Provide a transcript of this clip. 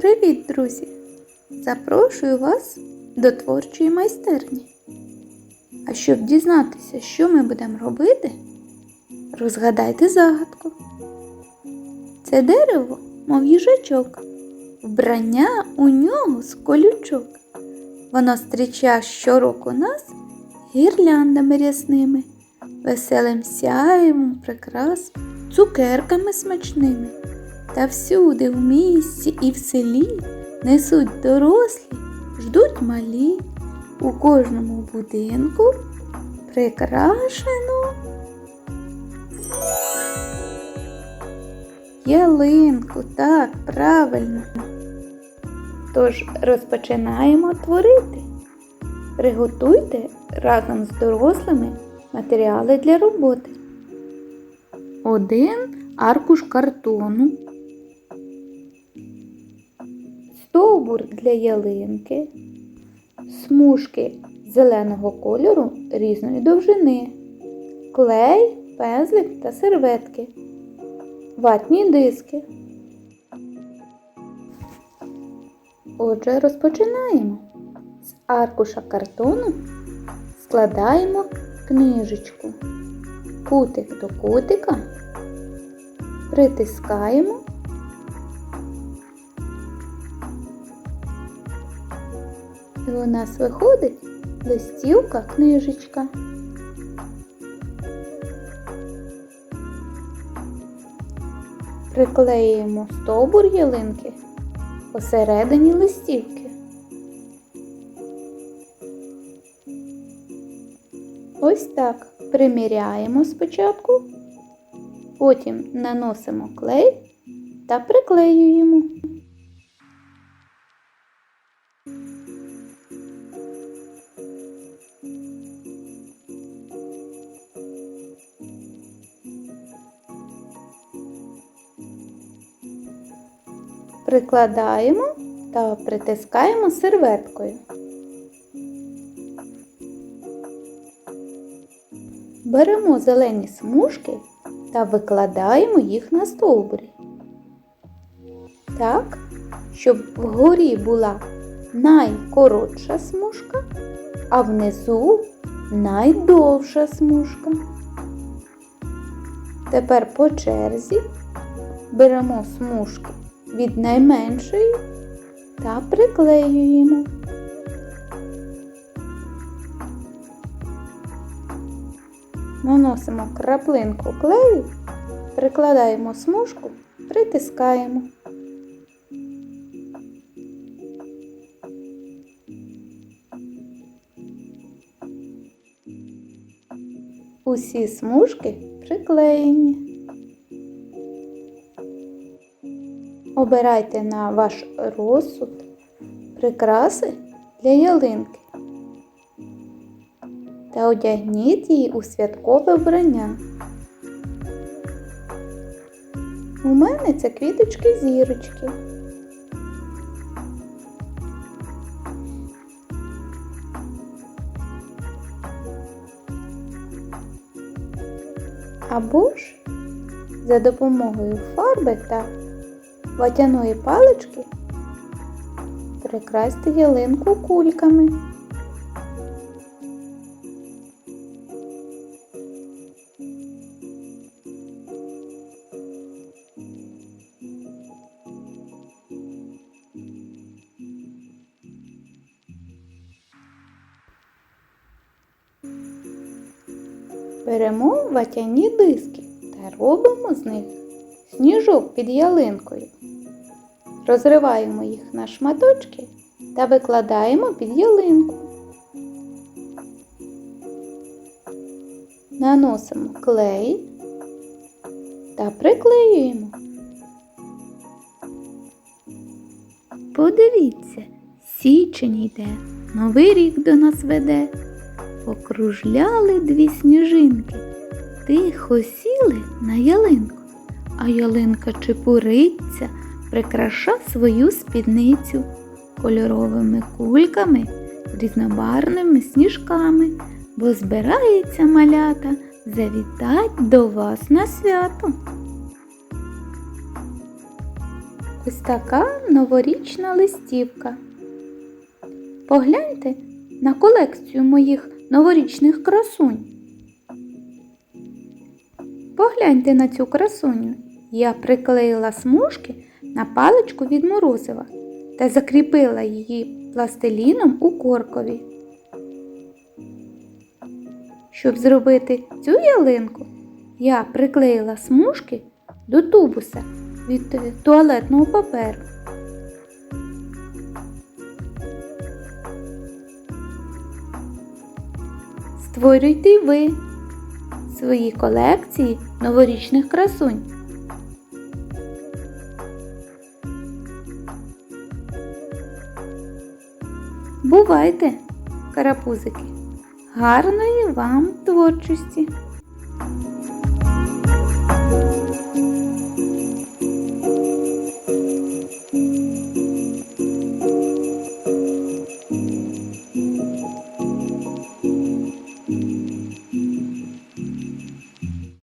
Привіт, друзі! Запрошую вас до творчої майстерні. А щоб дізнатися, що ми будемо робити, розгадайте загадку. Це дерево, мов їжачок, вбрання у нього з колючок. Воно зустрічає щороку нас гірляндами рясними, веселим сяєвом прикрас, цукерками смачними. Та всюди в місті і в селі несуть дорослі, ждуть малі. У кожному будинку прикрашено ялинку, так, правильно. Тож розпочинаємо творити. Приготуйте разом з дорослими матеріали для роботи. Один аркуш картону, стовбур для ялинки, смужки зеленого кольору різної довжини, клей, пензлик та серветки, ватні диски. Отже, розпочинаємо. З аркуша картону складаємо книжечку. Кутик до кутика притискаємо і у нас виходить листівка книжечка. Приклеюємо стовбур ялинки посередині листівки. Ось так приміряємо спочатку, потім наносимо клей та приклеюємо. Прикладаємо та притискаємо серветкою. Беремо зелені смужки та викладаємо їх на стовбурі. Так, щоб вгорі була найкоротша смужка, а внизу найдовша смужка. Тепер по черзі беремо смужки від найменшої та приклеюємо. Наносимо краплинку клею, прикладаємо смужку, притискаємо. Усі смужки приклеєні. Обирайте на ваш розсуд прикраси для ялинки та одягніть її у святкове вбрання. У мене це квіточки зірочки. Або ж за допомогою фарби та ватяної палички прикрасьте ялинку кульками. Беремо ватяні диски та робимо з них сніжок під ялинкою. Розриваємо їх на шматочки та викладаємо під ялинку. Наносимо клей та приклеюємо. Подивіться, січень йде, новий рік до нас веде. Покружляли дві сніжинки, тихо сіли на ялинку, а ялинка чепуриться, прикраша свою спідницю кольоровими кульками, різнобарвними сніжками, бо збирається малята завітать до вас на свято. ось така новорічна листівка. Погляньте на колекцію моїх новорічних красунь. Погляньте на цю красуню. Я приклеїла смужки на паличку від морозива та закріпила її пластиліном у коркові. Щоб зробити цю ялинку, я приклеїла смужки до тубуса від туалетного паперу. Створюйте й ви свої колекції новорічних красунь. Бувайте, карапузики! Гарної вам творчості!